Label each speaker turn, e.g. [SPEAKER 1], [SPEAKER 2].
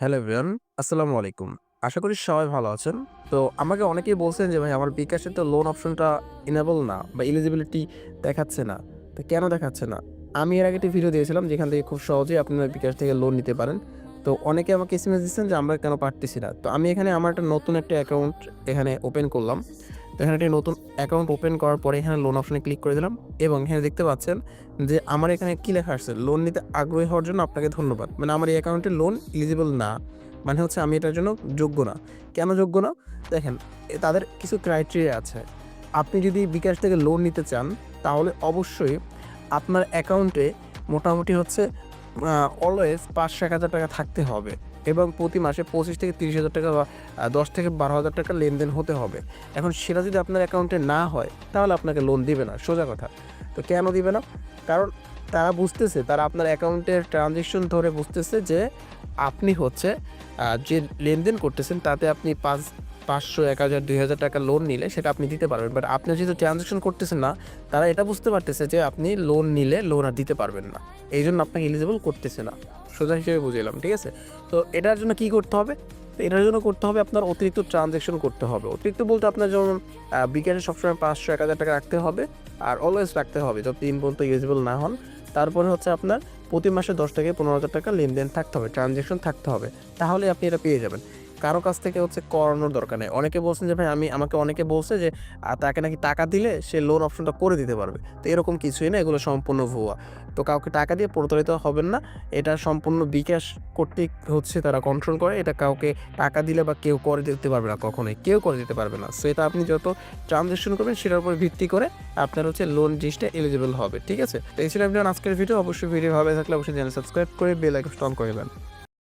[SPEAKER 1] Hello ভিয়ান আসসালামু আলাইকুম। আশা করি সবাই ভালো আছেন। তো আমাকে অনেকেই বলছেন যে, ভাই, আমার বিকাশে তো লোন অপশনটা ইনেবল না বা এলিজিবিলিটি দেখাচ্ছে না। তো কেন দেখাচ্ছে না? আমি এর আগে একটি ভিডিও দিয়েছিলাম যেখান থেকে খুব সহজেই আপনারা বিকাশ থেকে লোন নিতে পারেন। তো অনেকে আমাকে এসএমএস দিচ্ছেন যে, আমরা কেন পারতেছি না? তো আমি এখানে আমার একটা নতুন একটা অ্যাকাউন্ট এখানে ওপেন করলাম। তো এখানে একটি নতুন অ্যাকাউন্ট ওপেন করার পরে এখানে লোন অপশনে ক্লিক করে দিলাম এবং এখানে দেখতে পাচ্ছেন যে আমার এখানে কী লেখা আসছে লোন নিতে আগ্রহী হওয়ার জন্য আপনাকে ধন্যবাদ। মানে আমার এই অ্যাকাউন্টে লোন এলিজিবল না। মানে হচ্ছে আমি এটার জন্য যোগ্য না। কেন যোগ্য না? দেখেন তাদের কিছু ক্রাইটেরিয়া আছে। আপনি যদি বিকাশ থেকে লোন নিতে চান, তাহলে অবশ্যই আপনার অ্যাকাউন্টে মোটামুটি হচ্ছে অলওয়েজ পাঁচ এক হাজার টাকা থাকতে হবে এবং প্রতি মাসে পঁচিশ থেকে তিরিশ হাজার টাকা বা দশ থেকে বারো হাজার টাকা লেনদেন হতে হবে। এখন সেটা যদি আপনার অ্যাকাউন্টে না হয়, তাহলে আপনাকে লোন দিবে না, সোজা কথা। তো কেন দিবে না? কারণ তারা বুঝতেছে, তারা আপনার অ্যাকাউন্টের ট্রানজেকশন ধরে বুঝতেছে যে আপনি হচ্ছে যে লেনদেন করতেছেন, তাতে আপনি পাঁচ পাঁচশো, এক হাজার, দুই হাজার টাকা লোন নিলে সেটা আপনি দিতে পারবেন। বাট আপনি যেহেতু ট্রানজেকশন করতেছেন না, তারা এটা বুঝতে পারতেছে যে আপনি লোন নিলে লোন আর দিতে পারবেন না। এই জন্য আপনাকে এলিজিবল করতেছে না। সোজা হিসেবে বুঝলাম, ঠিক আছে? তো এটার জন্য কি করতে হবে? এটার জন্য করতে হবে আপনার অতিরিক্ত ট্রানজেকশন করতে হবে। অতিরিক্ত বলতে আপনার যেমন বিকাশে সবসময় পাঁচশো, এক হাজার টাকা রাখতে হবে আর অলওয়েজ রাখতে হবে যত দিন পর্যন্ত ইলিজিবল না হন। তারপরে হচ্ছে আপনার প্রতি মাসে দশ থেকে পনেরো হাজার টাকা লেনদেন থাকতে হবে ট্রানজেকশন থাকতে হবে। তাহলে আপনি এটা পেয়ে যাবেন। কারও কাছ থেকে হচ্ছে করানোর দরকার নেই। অনেকে বলছেন যে, ভাই, আমি, আমাকে অনেকে বলছে যে তাকে নাকি টাকা দিলে সে লোন অপশনটা করে দিতে পারবে। তো এরকম কিছুই না, এগুলো সম্পূর্ণ ভুয়া। তো কাউকে টাকা দিয়ে প্রতারিত হবেন না। এটা সম্পূর্ণ বিকাশ কর্তৃক হচ্ছে তারা কন্ট্রোল করে। এটা কাউকে টাকা দিলে বা কেউ করে দিতে পারবে না, কখনোই। কেউ করে দিতে পারবে না। সো এটা আপনি যত ট্রানজেকশন করবেন, সেটার উপর ভিত্তি করে আপনার হচ্ছে লোন জিনিসটা এলিজিবল হবে। ঠিক আছে? তো এই ছিল আপনার আজকের ভিডিও অবশ্যই ভিডিও ভালো থাকলে অবশ্যই চ্যানেল সাবস্ক্রাইব করে বেল আইকন অন করে দেবেন